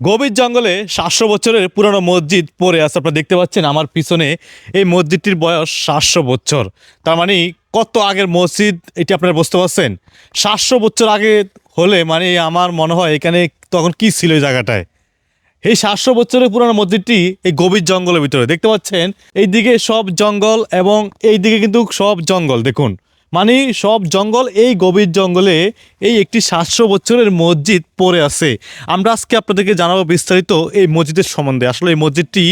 গভীর জঙ্গলে সাতশো বছরের পুরনো মসজিদ পড়ে আছে। আপনারা দেখতে পাচ্ছেন আমার পিছনে এই মসজিদটির বয়স সাতশো বছর। তার মানে কত আগের মসজিদ, এটি আপনারা বুঝতে পারছেন? সাতশো বছর আগে হলে মানে আমার মনে হয় এখানে তখন কি ছিল এই জায়গাটায়? এই সাতশো বছরের পুরনো মসজিদটি এই গভীর জঙ্গলের ভিতরে। দেখতে পাচ্ছেন, এইদিকে সব জঙ্গল এবং এই দিকে কিন্তু সব জঙ্গল, দেখুন। মানে সব জঙ্গল এই গভীর জঙ্গলে এই একটি সাতশো বছরের মসজিদ পড়ে আছে। আমরা আজকে আপনাদেরকে জানাব বিস্তারিত এই মসজিদের সম্বন্ধে। আসলে এই মসজিদটি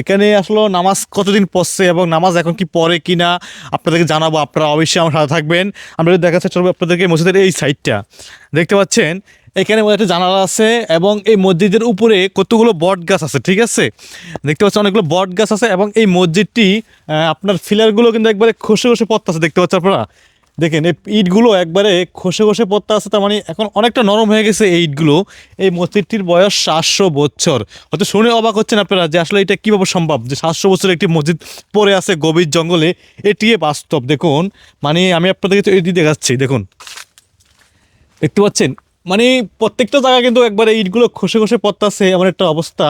এখানে আসলে নামাজ কতদিন পড়ছে এবং নামাজ এখন কি পড়ে কি না আপনাদেরকে জানাব। আপনারা অবশ্যই আমার সাথে থাকবেন। আমরা যদি দেখা যাচ্ছে আপনাদেরকে মসজিদের এই সাইডটা দেখতে পাচ্ছেন, এখানে একটা জানালা আছে এবং এই মসজিদের উপরে কতগুলো বট গাছ আছে, ঠিক আছে? দেখতে পাচ্ছেন অনেকগুলো বট গাছ আছে এবং এই মসজিদটি আপনার ফিলারগুলো কিন্তু একবারে খসে খসে পড়তে আছে দেখতে পাচ্ছেন আপনারা? দেখেন, এই ইটগুলো একবারে খসে খসে পড়তে আছে, তার মানে এখন অনেকটা নরম হয়ে গেছে এই ইটগুলো। এই মসজিদটির বয়স সাতশো বছর। হয়তো শুনে অবাক হচ্ছেন আপনারা যে আসলে এটা কীভাবে সম্ভব যে সাতশো বছর একটি মসজিদ পড়ে আছে গভীর জঙ্গলে। এটি বাস্তব। দেখুন মানে আমি আপনাদেরকে তো এটি দেখাচ্ছি, দেখুন। দেখতে পাচ্ছেন মানে প্রত্যেকটা জায়গা কিন্তু একবারে ইটগুলো খসে খসে পড়তেছে, এমন একটা অবস্থা।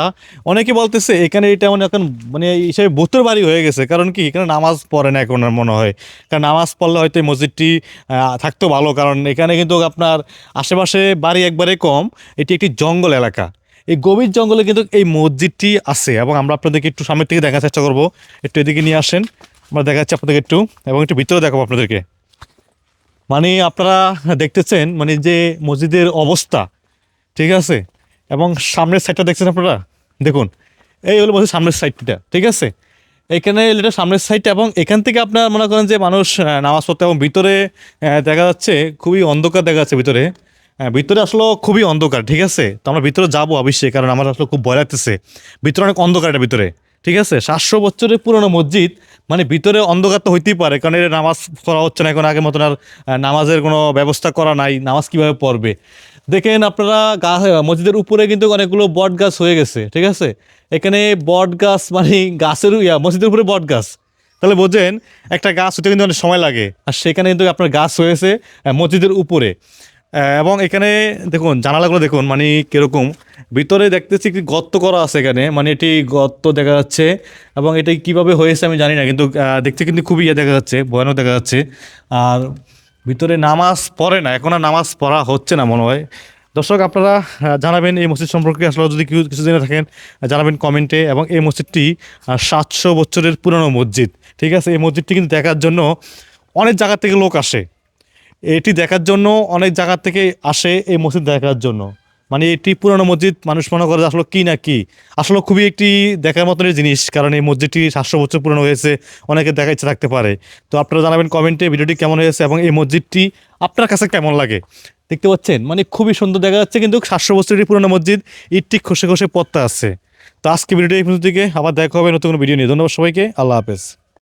অনেকে বলতেছে, এখানে এটা মানে এখন মানে হিসাবে ভূতের বাড়ি হয়ে গেছে। কারণ কি? এখানে নামাজ পড়ে না এখন মনে হয়। কারণ নামাজ পড়লে হয়তো এই মসজিদটি থাকতো ভালো। কারণ এখানে কিন্তু আপনার আশেপাশে বাড়ি একবারে কম। এটি একটি জঙ্গল এলাকা। এই গভীর জঙ্গলে কিন্তু এই মসজিদটি আছে এবং আমরা আপনাদেরকে একটু সামনের থেকে দেখার চেষ্টা করব। একটু এদিকে নিয়ে আসেন। আমরা দেখাচ্ছি আপনাদেরকে একটু এবং একটু ভিতরে দেখাবো আপনাদেরকে। মানে আপনারা দেখতেছেন মানে যে মসজিদের অবস্থা, ঠিক আছে? এবং সামনের সাইডটা দেখছেন আপনারা? দেখুন, এই হলো মসজিদ সামনের সাইডটা ঠিক আছে? এখানে এটা সামনের সাইডটা এবং এখান থেকে আপনার মনে করেন যে মানুষ নামাজ পড়তে এবং ভিতরে দেখা যাচ্ছে খুবই অন্ধকার দেখা যাচ্ছে ভিতরে। ভিতরে আসলে খুবই অন্ধকার, ঠিক আছে? তো আমরা ভিতরে যাব অবশ্যই, কারণ আমার আসলে খুব ভয় লাগতেছে। ভিতরে অনেক অন্ধকার এটা ভিতরে, ঠিক আছে? সাতশো বছরের পুরনো মসজিদ মানে ভিতরে অন্ধকার তো হইতেই পারে, কারণ এটা নামাজ করা হচ্ছে না, এখন আগের মতন আর নামাজের কোনো ব্যবস্থা করা নাই, নামাজ কীভাবে পড়বে? দেখেন আপনারা গা, মসজিদের উপরে কিন্তু অনেকগুলো বট গাছ হয়ে গেছে, ঠিক আছে? এখানে বট গাছ মানে গাছের, ইয়া, মসজিদের উপরে বট গাছ তাহলে বোঝেন, একটা গাছ হতে কিন্তু অনেক সময় লাগে, আর সেখানে কিন্তু আপনার গাছ হয়েছে মসজিদের উপরে। এবং এখানে দেখুন, জানালাগুলো দেখুন মানে কীরকম ভিতরে দেখতেছি একটি গর্ত করা আছে এখানে মানে এটি গর্ত দেখা যাচ্ছে এবং এটি কীভাবে হয়েছে আমি জানি না, কিন্তু দেখতে কিন্তু খুবই ইয়ে দেখা যাচ্ছে, ভয়ানক দেখা যাচ্ছে। আর ভিতরে নামাজ পড়ে না, এখন আর নামাজ পড়া হচ্ছে না মনে হয়। দর্শক, আপনারা জানাবেন এই মসজিদ সম্পর্কে, আসলে যদি কিছু জেনে থাকেন জানাবেন কমেন্টে এবং এই মসজিদটি সাতশো বছরের পুরনো মসজিদ। ঠিক আছে, এই মসজিদটি কিন্তু দেখার জন্য অনেক জায়গা থেকে লোক আসে। এটি দেখার জন্য অনেক জায়গা থেকে আসে এই মসজিদ দেখার জন্য। মানে এটি পুরনো মসজিদ মানুষ মনে করে আসলে কি না কি? আসলে খুবই একটি দেখার মতনই জিনিস, কারণ এই মসজিদটি সাতশো বছর পুরনো হয়েছে, অনেকে দেখা ইচ্ছে থাকতে পারে। তো আপনারা জানাবেন কমেন্টে ভিডিওটি কেমন হয়েছে এবং এই মসজিদটি আপনার কাছে কেমন লাগে? দেখতে পাচ্ছেন মানে খুবই সুন্দর দেখা যাচ্ছে, কিন্তু সাতশো বছরের পুরনো মসজিদ ইটটি খসে খসে পড়তে আছে। তো আজকে ভিডিওটি এই পর্যন্ত থেকে, আবার দেখা হবে নতুন কোনো ভিডিও নিয়ে। ধন্যবাদ সবাইকে, আল্লাহ হাফেজ।